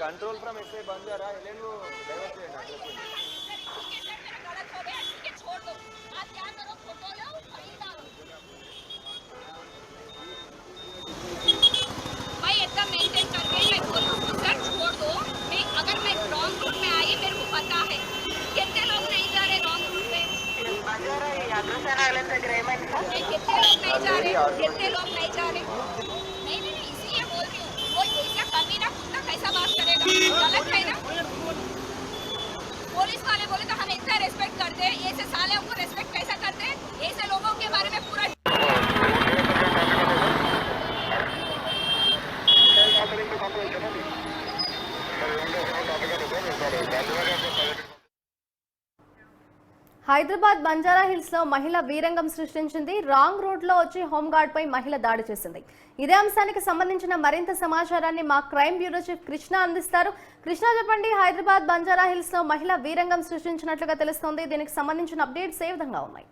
Control from SI బంద్ చేయారా వెళ్ళి divert చేయండి नहीं, कितने लोग नहीं जा रहे? कितने लोग नहीं जा रहे? नहीं नहीं इसीलिए बोल रही हूँ। वो ऐसा कमी ना कुत्ता कैसा बात करेगा। गलत है హైదరాబాద్ బంజారా హిల్స్లో మహిళ వీరంగం సృష్టించింది. రాంగ్ రోడ్లో వచ్చి హోంగార్డ్ పై మహిళ దాడి చేసింది. ఇదే అంశానికి సంబంధించిన మరింత సమాచారాన్ని మా క్రైమ్ బ్యూరో చీఫ్ కృష్ణ అందిస్తారు. కృష్ణ చెప్పండి హైదరాబాద్ బంజారా హిల్స్లో మహిళ వీరంగం సృష్టించినట్లుగా తెలుస్తోంది. దీనికి సంబంధించిన అప్డేట్స్ ఏ విధంగా ఉన్నాయి?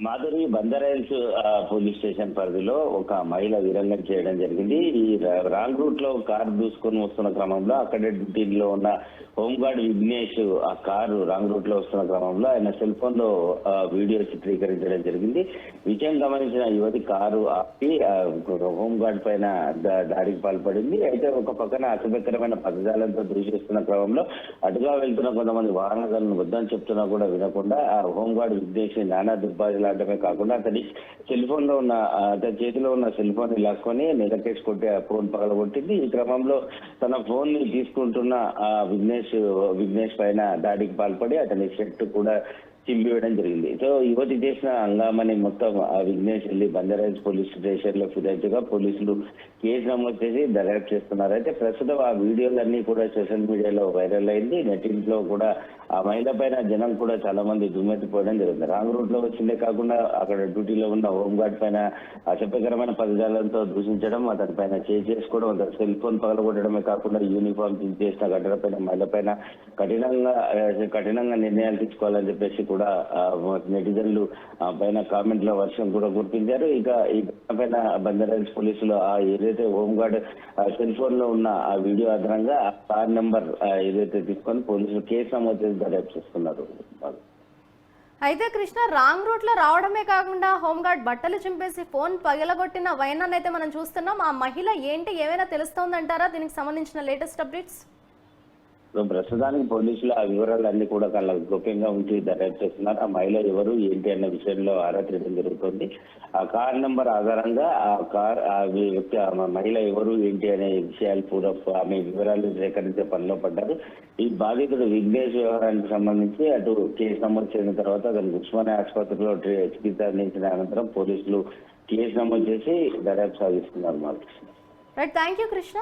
మాధురి బందరైల్స్ పోలీస్ స్టేషన్ పరిధిలో ఒక మహిళ విరంగం చేయడం జరిగింది. ఈ రా- రాంగ్ రూట్లో కారు దూసుకొని వస్తున్న క్రమంలో అక్కడే డ్యూటీలో ఉన్న హోంగార్డ్ విఘ్నేష్ ఆ కారు రాంగ్ రూట్లో వస్తున్న క్రమంలో ఆయన సెల్ ఫోన్లో వీడియో చిత్రీకరించడం జరిగింది. విషయం గమనించిన యువతి కారు ఆపి హోంగార్డ్ పైన దాడికి పాల్పడింది. అయితే ఒక పక్కన అసభ్యకరమైన పదజాలంతో దూషిస్తున్న క్రమంలో అటుగా వెళ్తున్న కొంతమంది వాహనదారులను వద్దని చెప్తున్నా కూడా వినకుండా ఆ హోంగార్డ్ విఘ్నేష్ నానా అర్థమే కాకుండా అతని సెల్ ఫోన్లో ఉన్న అతని చేతిలో ఉన్న సెల్ ఫోన్ని లాక్కొని నిలకేసి కొట్టి ఫోన్ పగలగొట్టింది. ఈ క్రమంలో తన ఫోన్ని తీసుకుంటున్న ఆ విఘ్నేష్ విఘ్నేష్ పైన దాడికి పాల్పడి అతని షర్ట్ కూడా చింపివేయడం జరిగింది. సో యువతి చేసిన హంగామని మొత్తం ఆ విఘ్నేష్ వెళ్ళి బందరాజ్ పోలీస్ స్టేషన్లో ఫిర్యాదుగా పోలీసులు కేసు నమోదు చేసి దర్యాప్తు చేస్తున్నారు. అయితే ప్రస్తుతం ఆ వీడియోలన్నీ కూడా సోషల్ మీడియాలో వైరల్ అయింది. నెట్టింట్లో కూడా ఆ మహిళ పైన జనం కూడా చాలా మంది దుమ్మెత్తిపోవడం జరిగింది. రాంగ్ రూట్లో వచ్చిందే కాకుండా అక్కడ డ్యూటీలో ఉన్న హోంగార్డ్ పైన అసభ్యకరమైన పదజాలంతో దూషించడం అతని పైన చేసుకోవడం అతని సెల్ ఫోన్ పగలగొట్టడమే కాకుండా యూనిఫామ్ చేసిన ఘటన పైన మహిళ పైన కఠినంగా కఠినంగా నిర్ణయాలు తీసుకోవాలని చెప్పేసి కూడా కూడా నెటిజన్లు పైన కామెంట్లో వర్షం కూడా గుర్తించారు. ఇక ఈ పైన బందరాజ్ పోలీసులు ఆ ఏదైతే హోంగార్డ్ సెల్ ఫోన్లో ఉన్న ఆ వీడియో ఆధారంగా ఆ కార్ నెంబర్ ఏదైతే తీసుకొని పోలీసులు కేసు నమోదు చేసి దర్యాప్తు చేస్తున్నారు అయితే కృష్ణ రాంగ్ రూట్లో రావడమే కాకుండా హోంగార్డ్ బట్టలు చింపేసి ఫోన్ పగలగొట్టిన వైనాన్ని అయితే మనం చూస్తున్నాం. ఆ మహిళ ఏంటి ఏమైనా తెలుస్తోందంటారా? దీనికి సంబంధించిన లేటెస్ట్ అప్డేట్స్. ప్రస్తుతానికి పోలీసులు ఆ వివరాలన్నీ కూడా కళ్ళ గోప్యంగా ఉంచి దర్యాప్తు చేస్తున్నారు. ఆ మహిళ ఎవరు ఏంటి అన్న విషయంలో ఆరా తీయడం జరుగుతుంది. ఆ కార్ నెంబర్ ఆధారంగా ఆ కార్ ఆ వ్యక్తి మహిళ ఎవరు ఏంటి అనే విషయాలు పూర్వ ఆమె వివరాలు సేకరించే పనిలో పడ్డారు. ఈ బాధితుడు విఘ్నేష్ వ్యవహారానికి సంబంధించి అటు కేసు నమోదు చేసిన తర్వాత అతను ఉస్మానియా ఆసుపత్రిలో ట్రీ- చికిత్స అందించిన అనంతరం పోలీసులు కేసు నమోదు చేసి దర్యాప్తు సాగిస్తున్నారు మాకు థ్యాంక్ యూ కృష్ణ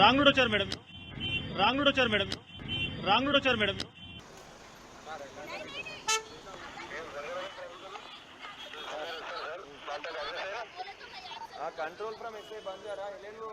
రాంగుడు వచ్చారు మేడం. రాంగుడు వచ్చారు మేడం. రాంగుడు వచ్చారు మేడం. కంట్రోల్ ఫ్రమ్ ఎస్ఐ బంద్ ఎల్ఎన్ఓ